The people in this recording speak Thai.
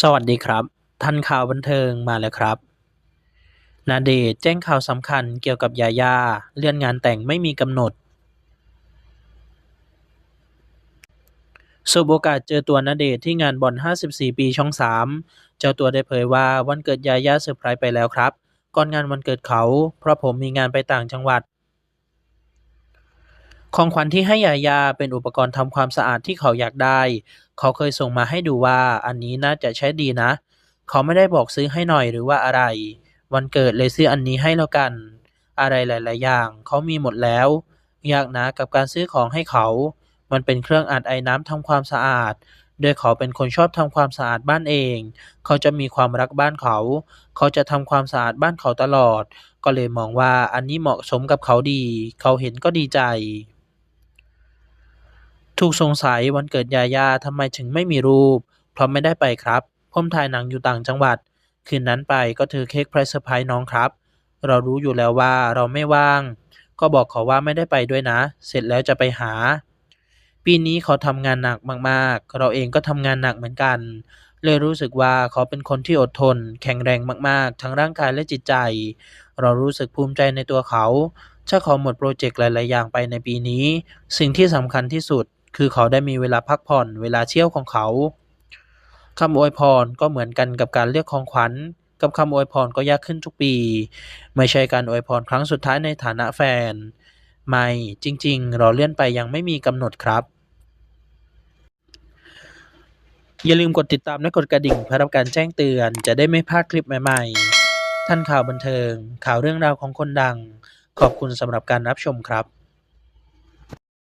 สวัสดีครับ ทันข่าวบันเทิงมาแล้วครับณเดชแจ้งข่าวสำคัญเกี่ยวกับยาย่าเลื่อนงานแต่งไม่มีกำหนดสบโอกาสเจอตัวณเดชที่งานบอล 54 ปีช่อง 3 เจ้าตัวได้เผยว่าวันเกิดยาย่าเซอร์ไพรส์ไปแล้วครับ ก่อนงานวันเกิดเขา เพราะผมมีงานไปต่างจังหวัด ของขวัญที่ให้ยายาเป็นอุปกรณ์ทำความสะอาดที่เขาอยากได้ เขาเคยส่งมาให้ดูว่าอันนี้น่าจะใช้ดีนะ เขาไม่ได้บอกซื้อให้หน่อยหรือว่าอะไร วันเกิดเลยซื้ออันนี้ให้แล้วกัน อะไรหลาย ๆ อย่าง เขามีหมดแล้ว ยากนะกับการซื้อของให้เขา มันเป็นเครื่องอัดไอ้น้ำทำความสะอาด โดยเขาเป็นคนชอบทำความสะอาดบ้านเอง เขาจะมีความรักบ้านเขา เขาจะทำความสะอาดบ้านเขาตลอด ก็เลยมองว่าอันนี้เหมาะสมกับเขาดี เขาเห็นก็ดีใจ ถูกสงสัยวันเกิดยาย่าทำไมถึงไม่มีรูป เพราะไม่ได้ไปครับ ผมถ่ายหนังอยู่ต่างจังหวัด คืนนั้นไปก็ถือเค้กเพรสเซอร์ไพรส์น้องครับ เรารู้อยู่แล้วว่าเราไม่ว่าง ก็บอกเขาว่าไม่ได้ไปด้วยนะ เสร็จแล้วจะไปหา ปีนี้เขาทำงานหนักมากๆ เราเองก็ทำงานหนักเหมือนกัน เลยรู้สึกว่าเขาเป็นคนที่อดทน แข็งแรงมากๆ ทั้งร่างกายและจิตใจ เรารู้สึกภูมิใจในตัวเขาถ้าเขาหมดโปรเจกต์หลาย ๆ อย่างไปในปีนี้ สิ่งที่สำคัญที่สุด คือเขาได้มีเวลาพักผ่อนเวลาเที่ยวของเขาคำอวยพรก็เหมือนกันกับการเลือกของขวัญ กับคำอวยพรก็ยากขึ้นทุกปี ไม่ใช่การอวยพรครั้งสุดท้ายในฐานะแฟน ไม่จริง ๆ เราเลื่อนไปยังไม่มีกำหนดครับ อย่าลืมกดติดตามและกดกระดิ่งเพื่อรับการแจ้งเตือนจะได้ไม่พลาดคลิปใหม่ๆ ท่านข่าวบันเทิง ข่าวเรื่องราวของคนดัง ขอบคุณสำหรับการรับชมครับ